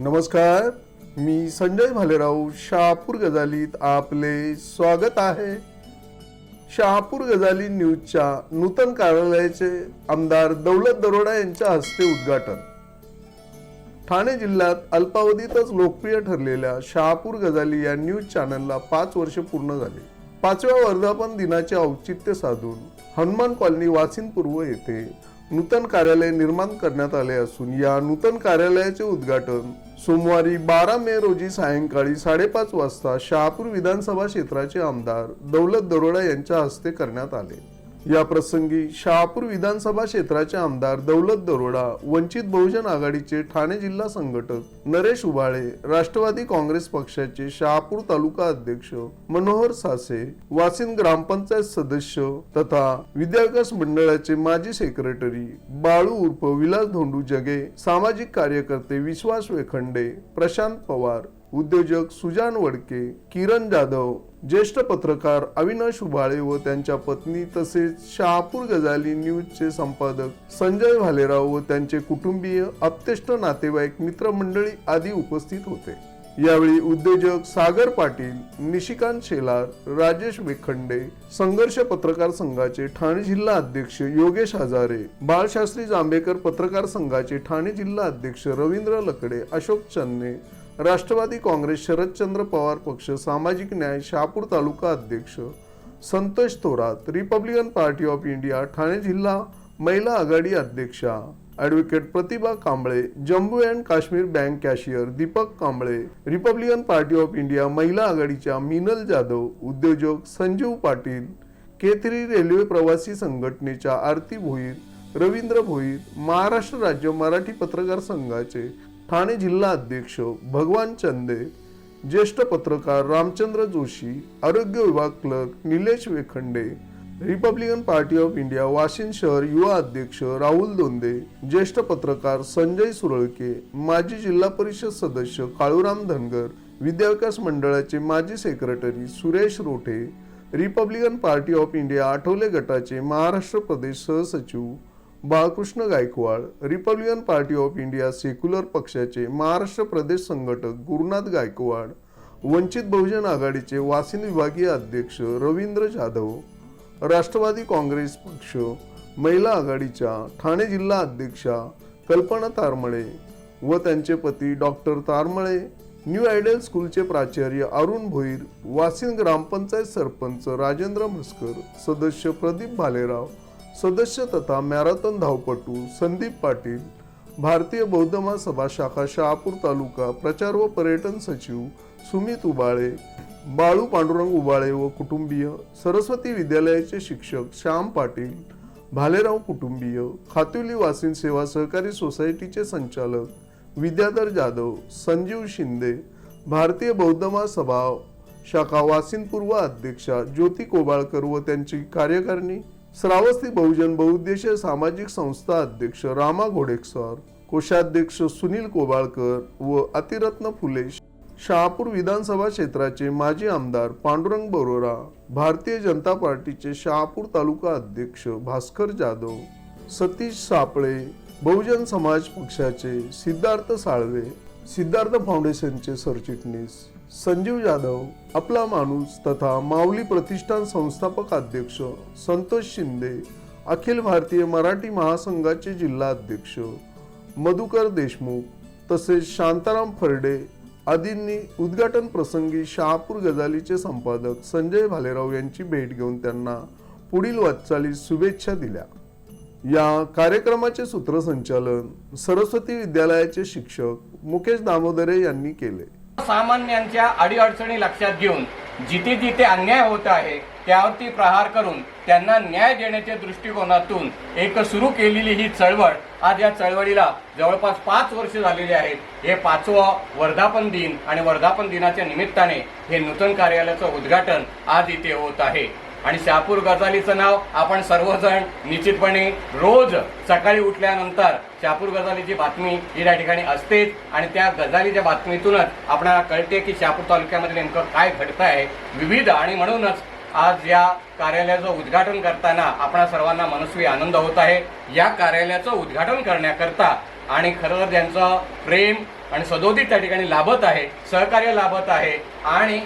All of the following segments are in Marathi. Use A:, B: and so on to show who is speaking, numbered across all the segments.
A: नमस्कार मी संजय भालेराव शहापूर गजालीत आपले स्वागत आहे. शहापूर गजाली न्यूजच्या नूतन कार्यालयाचे आमदार दौलत दरोडा यांच्या हस्ते उद्घाटन. ठाणे जिल्ह्यात अल्पावधीतच लोकप्रिय ठरलेल्या शहापूर गजाली या न्यूज चॅनलला पाच वर्ष पूर्ण झाले. पाचव्या वर्धापन दिनाचे औचित्य साधून हनुमान कॉलनी वासिन पूर्व येथे नूतन कार्यालय निर्माण करण्यात आले असून या नूतन कार्यालयाचे उद्घाटन सोमवारी बारा मे रोजी सायंकाळी साडेपाच वाजता शहापूर विधानसभा क्षेत्राचे आमदार दौलत दरोडा यांच्या हस्ते करण्यात आले. या प्रसंगी शहापूर विधानसभा क्षेत्राचे आमदार दौलत दरोडा वंचित बहुजन आघाडीचे ठाणे जिल्हा संघटक नरेश उबाळे राष्ट्रवादी काँग्रेस पक्षाचे शहापूर तालुका अध्यक्ष मनोहर सासे वासिन ग्रामपंचायत सदस्य तथा विद्याकस मंडळाचे माजी सेक्रेटरी बाळू उर्फ विलास धोंडू जगे सामाजिक कार्यकर्ते विश्वास वेखंडे प्रशांत पवार उद्योजक सुजान वडके किरण जाधव ज्येष्ठ पत्रकार अविनाश उबाळे व त्यांच्या पत्नी तसेच शहापूर गजाली न्यूजचे संपादक संजय भालेराव व त्यांचे कुटुंबीय अप्तेष्ट नातेवाईक मित्रमंडळी आदी उपस्थित होते. यावेळी उद्योजक सागर पाटील निशिकांत शेलार राजेश वेखंडे संघर्ष पत्रकार संघाचे ठाणे जिल्हा अध्यक्ष योगेश हजारे बाळशास्त्री जांभेकर पत्रकार संघाचे ठाणे जिल्हा अध्यक्ष रवींद्र लकडे अशोक चन्ने राष्ट्रवादी काँग्रेस शरदचंद्र पवार पक्ष सामाजिक न्याय शहापूर तालुका अध्यक्ष Santosh Thorat Republican Party of India Thane जिल्हा महिला आघाडी अध्यक्षा advocate Pratibha Kamble Jammu and Kashmir bank cashier Deepak Kamble Republican Party of India महिला आघाडीच्या मिनल जाधव उद्योजक संजीव पाटील केतरी रेल्वे प्रवासी संघटनेच्या आरती भोईर रवींद्र भोईर महाराष्ट्र राज्य मराठी पत्रकार संघाचे ठाणे जिल्हा अध्यक्ष भगवान चंदे ज्येष्ठ पत्रकार रामचंद्र जोशी आरोग्य विभाग clerk Nilesh Vekhande Republican Party of India Washim शहर युवा अध्यक्ष राहुल दोंदे ज्येष्ठ पत्रकार संजय सुरळके माजी जिल्हा परिषद सदस्य काळूराम धनगर विद्याविकास मंडळाचे माजी secretary Suresh Rothe Republican Party of India Athawale गटाचे महाराष्ट्र प्रदेश सहसचिव Balkrishna Gaikwad Republican Party of India Secular पक्षाचे महाराष्ट्र प्रदेश संघटक गुरुनाथ गायकवाड वंचित बहुजन आघाडीचे वासिन विभागीय अध्यक्ष रवींद्र जाधव राष्ट्रवादी काँग्रेस पक्ष महिला आघाडीच्या ठाणे जिल्हा अध्यक्षा कल्पना तारमळे व त्यांचे पती डॉक्टर तारमळे न्यू आयडियल स्कूलचे प्राचार्य अरुण भोईर वासिन ग्रामपंचायत सरपंच राजेंद्र म्हस्कर सदस्य प्रदीप भालेराव सदस्य तथा मॅरेथॉन धावपटू संदीप पाटील भारतीय बौद्ध महासभा शाखा शहापूर तालुका प्रचार व पर्यटन सचिव सुमित उबाळे बाळू पांडुरंग उबाळे व कुटुंबीय सरस्वती विद्यालयाचे शिक्षक श्याम पाटील भालेराव कुटुंबीय खातुली वासिन सेवा सहकारी सोसायटीचे संचालक विद्याधर जाधव संजीव शिंदे भारतीय बौद्ध महासभा शाखा वासिन पूर्व अध्यक्षा ज्योती कोबाळकर व त्यांची कार्यकारिणी श्रावस्ती बहुजन बहुउद्देशीय सामाजिक संस्था अध्यक्ष रामा घोडेकसर कोषाध्यक्ष सुनील कोबाळकर व अतिरत्न फुले शहापूर विधानसभा क्षेत्राचे माजी आमदार पांडुरंग बरोरा भारतीय जनता पार्टीचे शहापूर तालुका अध्यक्ष भास्कर जाधव सतीश सापळे बहुजन समाज पक्षाचे सिद्धार्थ साळवे सिद्धार्थ फाउंडेशनचे सरचिटणीस संजीव जाधव आपला माणूस तथा माऊली प्रतिष्ठान संस्थापक अध्यक्ष संतोष शिंदे अखिल भारतीय मराठी महासंघाचे जिल्हा अध्यक्ष मधुकर देशमुख तसेच शांताराम फरडे आदींनी उद्घाटन प्रसंगी शहापूर गजालीचे संपादक संजय भालेराव यांची भेट घेऊन त्यांना पुढील वाटचालीस शुभेच्छा दिल्या. या कार्यक्रमाचे सूत्रसंचालन सरस्वती विद्यालयाचे शिक्षक मुकेश दामोदरे यांनी केले.
B: सामान्यांच्या अडीअडचणी लक्षात घेऊन जिथे जिथे अन्याय होत आहे त्यावरती प्रहार करून त्यांना न्याय देण्याच्या दृष्टिकोनातून एक सुरू केलेली ही चळवळ आज या चळवळीला जवळपास पाच वर्ष झालेली आहेत. हे पाचवं वर्धापन दिन आणि वर्धापन दिनाच्या निमित्ताने हे नूतन कार्यालयाचं उद्घाटन आज इथे होत आहे. आणि शहापूर गजालीचं नाव आपण सर्वजण निश्चितपणे रोज सकाळी उठल्यानंतर शहापूर गजालीची बातमी ही त्या ठिकाणी असतेच. आणि त्या गजालीच्या बातमीतूनच आपल्याला कळते की शहापूर तालुक्यामध्ये नेमकं काय घडतं आहे विविध आणि म्हणूनच आज या कार्यालयाचं उद्घाटन करताना आपणा सर्वांना मनस्वी आनंद होत आहे. या कार्यालयाचं उद्घाटन करण्याकरता आणि खरं तर प्रेम आणि सदोदित त्या ठिकाणी लाभत आहे सहकार्य लाभत आहे. आणि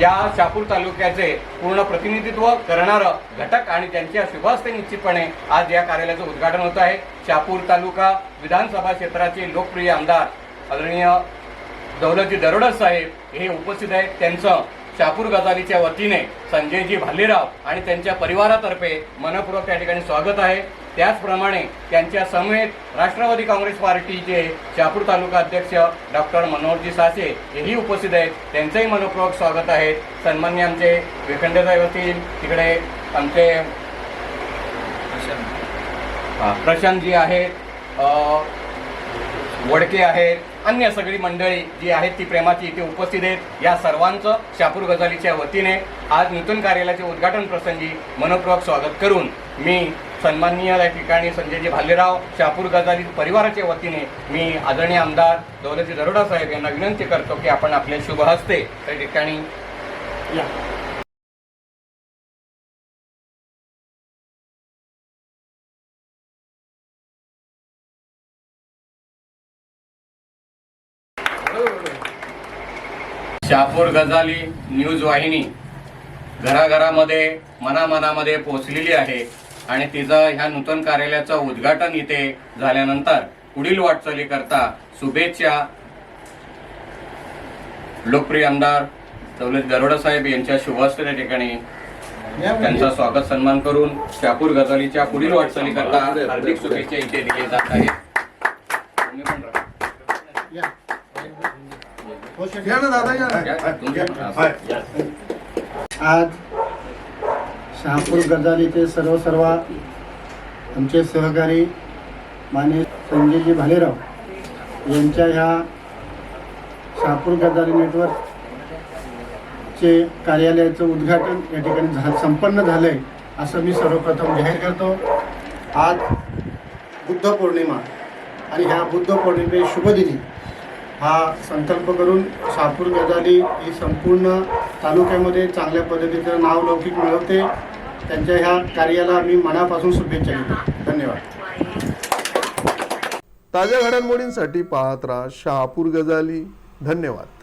B: या शापूर तालुक्याचे पूर्ण प्रतिनिधित्व करणारं घटक आणि त्यांच्या शुभास्ते निश्चितपणे आज या कार्यालयाचं उद्घाटन होत आहे. शापूर तालुका विधानसभा क्षेत्राचे लोकप्रिय आमदार आदरणीय दौलतजी दरोडा साहेब हे उपस्थित आहेत. त्यांचं शहापूर गजालीच्या वतीने संजयजी भालेराव आणि त्यांच्या परिवारातर्फे मनपूर्वक त्या ठिकाणी स्वागत आहे. त्याचप्रमाणे त्यांच्या समेत राष्ट्रवादी काँग्रेस पार्टीचे शहापूर तालुका अध्यक्ष डॉक्टर मनोहरजी सासे हेही उपस्थित आहेत. त्यांचंही मनपूर्वक स्वागत आहे. सन्मान्य आमचे विखंडसाहेब असतील तिकडे आमचे हा, प्रशांतजी आहेत वडके आहेत अन्य सगळी मंडळी जी आहेत ती प्रेमाची इथे उपस्थित आहेत. या सर्वांचं शापूर गजालीच्या वतीने आज नूतन कार्यालयाचे उद्घाटन प्रसंगी मनपूर्वक स्वागत करून मी सन्माननीय या ठिकाणी संजयजी भालेराव शापूर गजाली परिवाराच्या वतीने मी आदरणीय आमदार दौलतजी दरोडा साहेब यांना विनंती करतो की आपण आपले शुभ हस्ते त्या ठिकाणी या. शापूर गजाली न्यूज वाहिनी घराघरामध्ये मनामनामध्ये पोचलेली आहे आणि तिचं ह्या नूतन कार्यालयाचं उद्घाटन इथे झाल्यानंतर पुढील वाटचालीकरता शुभेच्छा. लोकप्रिय आमदार दौलत दरोडा साहेब यांच्या शुभहस्ते त्या ठिकाणी त्यांचा स्वागत सन्मान करून शापूर गजालीच्या पुढील वाटचालीकरता हार्दिक शुभेच्छा इथे दिले जात आहेत.
A: ना दादा ना.
C: आज शहापूर गजालीचे सर्व सर्व आमचे सहकारी माने संजयजी भालेराव यांच्या ह्या शहापूर गजाली नेटवर्क चे कार्यालयाचं उद्घाटन या ठिकाणी झा संपन्न झालं आहे असं मी सर्वप्रथम जाहीर करतो. आज बुद्ध पौर्णिमा आणि ह्या बुद्ध पौर्णिमे शुभदिनी हा संकल्प करून शहापूर गजाली ही संपूर्ण तालुक्यामध्ये चांगल्या पद्धतीचं नाव लौकिक मिळवते. त्यांच्या ह्या कार्याला मी मनापासून शुभेच्छा देतो. धन्यवाद.
A: ताज्या घडामोडींसाठी पाहत राहा शहापूर गजाली. धन्यवाद.